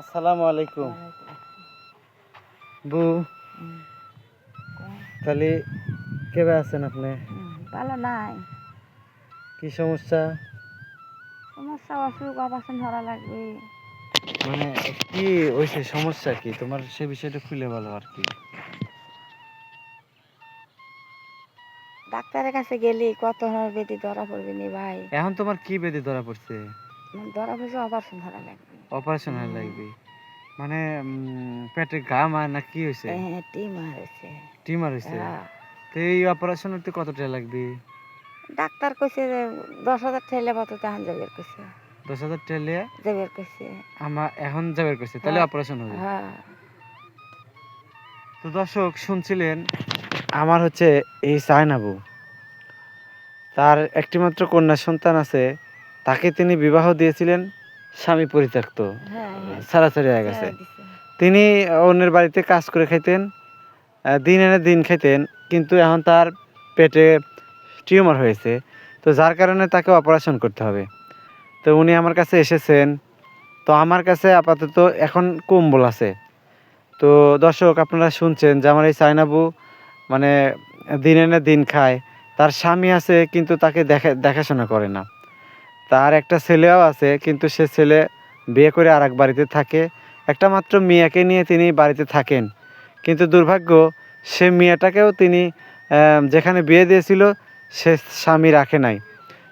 আসসালামু আলাইকুম। বু তাহলে কেবে আছেন আপনি? ভালো নাই। কি সমস্যা? সমস্যা অসুখ অপারেশন ধরা লাগবে। মানে কি হয়েছে সমস্যা কি? তোমার সে বিষয়টা খুলে বলো আর কি। ডাক্তারের কাছে গেলি কত বেদি ধরা পড়বে নি ভাই। এখন তোমার কি বেদি ধরা পড়ছে? ধরা পড়ছে অপারেশন ধরা লাগবে। অপারেশন হয়ে লাগবে। মানে পেটে ঘা মার না কি হয়েছে হ্যাঁ টিমার হয়েছে টিমার হয়েছে হ্যাঁ। তো এই অপারেশন হতে কত টাকা লাগবে? ডাক্তার কইছে যে দশ হাজার ঠেলে মতো তখন যাবের কইছে। দশ হাজার টাকা যাবের কইছে। আমার এখন যাবে কইছে তাহলে হ্যাঁ। অপারেশন হবে। হ্যাঁ। তো দর্শক শুনছিলেন আমার হচ্ছে এই সায়নাবু তার একটিমাত্র কন্যা সন্তান আছে তাকে তিনি বিবাহ দিয়েছিলেন স্বামী পরিত্যক্ত হ্যাঁ হ্যাঁ। সারাসারি হয়ে গেছে। তিনি অন্যের বাড়িতে কাজ করে খাইতেন দিন এনে দিন খাইতেন কিন্তু এখন তার পেটে টিউমার হয়েছে তো যার কারণে তাকে অপারেশন করতে হবে। তো উনি আমার কাছে এসেছেন তো আমার কাছে আপাতত এখন কম্বল আছে। তো দর্শক আপনারা শুনছেন যে আমার এই সাইনাবু মানে দিন এনে দিন খায়। তার স্বামী আছে কিন্তু তাকে দেখা দেখাশোনা করে না। তার একটা ছেলেও আছে কিন্তু সে ছেলে বিয়ে করে আর এক বাড়িতে থাকে। একটা মাত্র মেয়েকে নিয়ে তিনি বাড়িতে থাকেন। কিন্তু দুর্ভাগ্য সে মেয়েটাকেও তিনি যেখানে বিয়ে দিয়েছিল সে স্বামী রাখে নাই।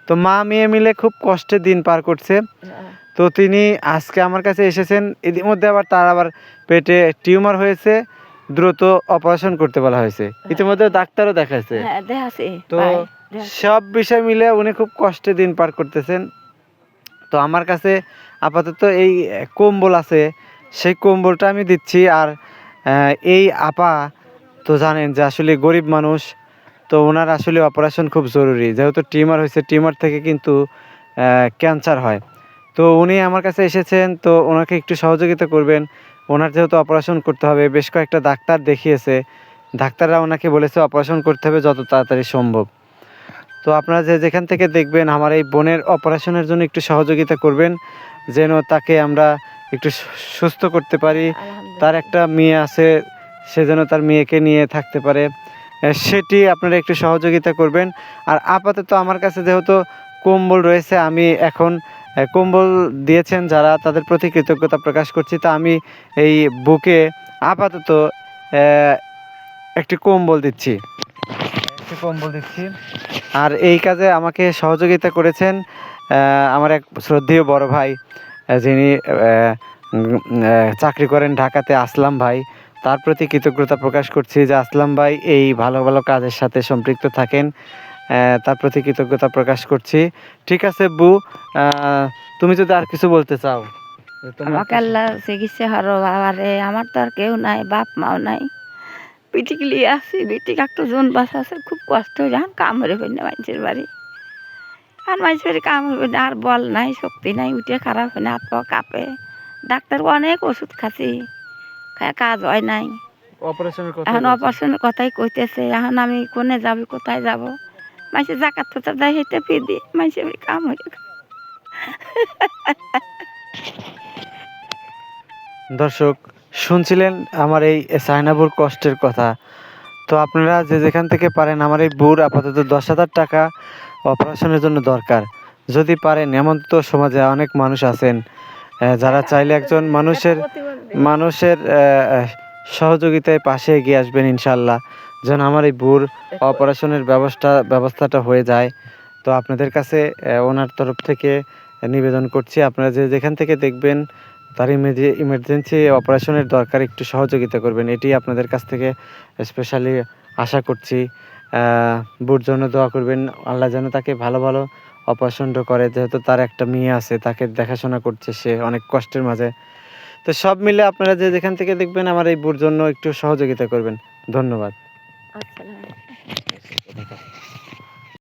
তো মা মেয়ে মিলে খুব কষ্টে দিন পার করছে। হ্যাঁ। তো তিনি আজকে আমার কাছে এসেছেন। ইতিমধ্যে আবার তার আবার পেটে টিউমার হয়েছে। দ্রুত অপারেশন করতে বলা হয়েছে। ইতিমধ্যে ডাক্তারও দেখাইছে। হ্যাঁ তো। সব বিষয় মিলে উনি খুব কষ্টে দিন পার করতেছেন। তো আমার কাছে আপাতত এই কম্বল আছে। সেই কম্বলটা আমি দিচ্ছি আর এই আপা তো জানেন যে আসলে গরিব মানুষ, তো ওনার আসলে অপারেশন খুব জরুরি। যেহেতু টিমার হয়েছে টিমার থেকে কিন্তু ক্যান্সার হয়। তো উনি আমার কাছে এসেছেন, তো ওনাকে একটু সহযোগিতা করবেন। ওনার যেহেতু অপারেশন করতে হবে, বেশ কয়েকটা ডাক্তার দেখিয়েছে। ডাক্তাররা ওনাকে বলেছে অপারেশন করতে হবে যত তাড়াতাড়ি সম্ভব। তো আপনারা যে যেখান থেকে দেখবেন আমার এই বোনের অপারেশনের জন্য একটু সহযোগিতা করবেন যেন তাকে আমরা একটু সুস্থ করতে পারি। তার একটা মেয়ে আছে সে যেন তার মেয়েকে নিয়ে থাকতে পারে। সেটি আপনারা একটু সহযোগিতা করবেন। আর আপাতত আমার কাছে যেহেতু কম্বল রয়েছে আমি এখন কম্বল দিয়েছেন যারা তাদের প্রতি কৃতজ্ঞতা প্রকাশ করছি। তা আমি এই বুকে আপাতত একটি কম্বল দিচ্ছি। একটি কম্বল দিচ্ছি। আর এই কাজে আমাকে সহযোগিতা করেছেন আমার এক শ্রদ্ধেয় বড় ভাই যিনি চাকরি করেন ঢাকাতে আসলাম ভাই। তার প্রতি কৃতজ্ঞতা প্রকাশ করছি যে আসলাম ভাই এই ভালো ভালো কাজের সাথে সম্পৃক্ত থাকেন। তার প্রতি কৃতজ্ঞতা প্রকাশ করছি। ঠিক আছে বু তুমি যদি আর কিছু বলতে চাও। আমাকে আল্লাহ চিকিৎসা হরো বাবারে আমার তো আর কেউ নাই বাপ মাও নাই। পিটিক লিয়ে আসি পিটিক একটু জোন বাস আছে খুব কষ্ট হয়ে যখন কাম হয়ে পারি না মানুষের বাড়ি। আর মানুষের বাড়ি কাম হবে না আর বল নাই শক্তি নাই উঠে খারাপ হয় না হাত পা কাঁপে। ডাক্তার অনেক ওষুধ খাচ্ছি খায় কাজ হয় নাই। এখন। অপারেশনের কথাই কইতেছে এখন আমি কোনে যাবি কোথায় যাব? মানুষের জাকাত ফাতার দেয় হেঁটে ফির দি মানুষের বাড়ি কাম হয়ে দর্শক শুনছিলেন আমার এই সাইনাবুর কষ্টের কথা। তো আপনারা যে যেখান থেকে পারেন, আমার এই বুর আপাতত দশ হাজার টাকা অপারেশনের জন্য দরকার। যদি পারেন, এমন তো সমাজে অনেক মানুষ আছেন যারা চাইলে একজন মানুষের মানুষের সহযোগিতায় পাশে এগিয়ে আসবেন ইনশাল্লাহ। যেন আমার এই বুর অপারেশনের ব্যবস্থা, ব্যবস্থাটা হয়ে যায়। তো আপনাদের কাছে ওনার তরফ থেকে নিবেদন করছি। আপনারা যে যেখান থেকে দেখবেন তার ইমার্জেন্সি অপারেশনের দরকার একটু সহযোগিতা করবেন। এটি আপনাদের কাছ থেকে স্পেশালি আশা করছি। বুর জন্য দোয়া করবেন। আল্লাহ যেন তাকে ভালো ভালো অপারেশনটা করে। যেহেতু তার একটা মেয়ে আছে, তাকে দেখাশোনা করছে সে অনেক কষ্টের মাঝে। তো সব মিলে আপনারা যে যেখান থেকে দেখবেন, আমার এই বুর জন্য একটু সহযোগিতা করবেন। ধন্যবাদ। আচ্ছা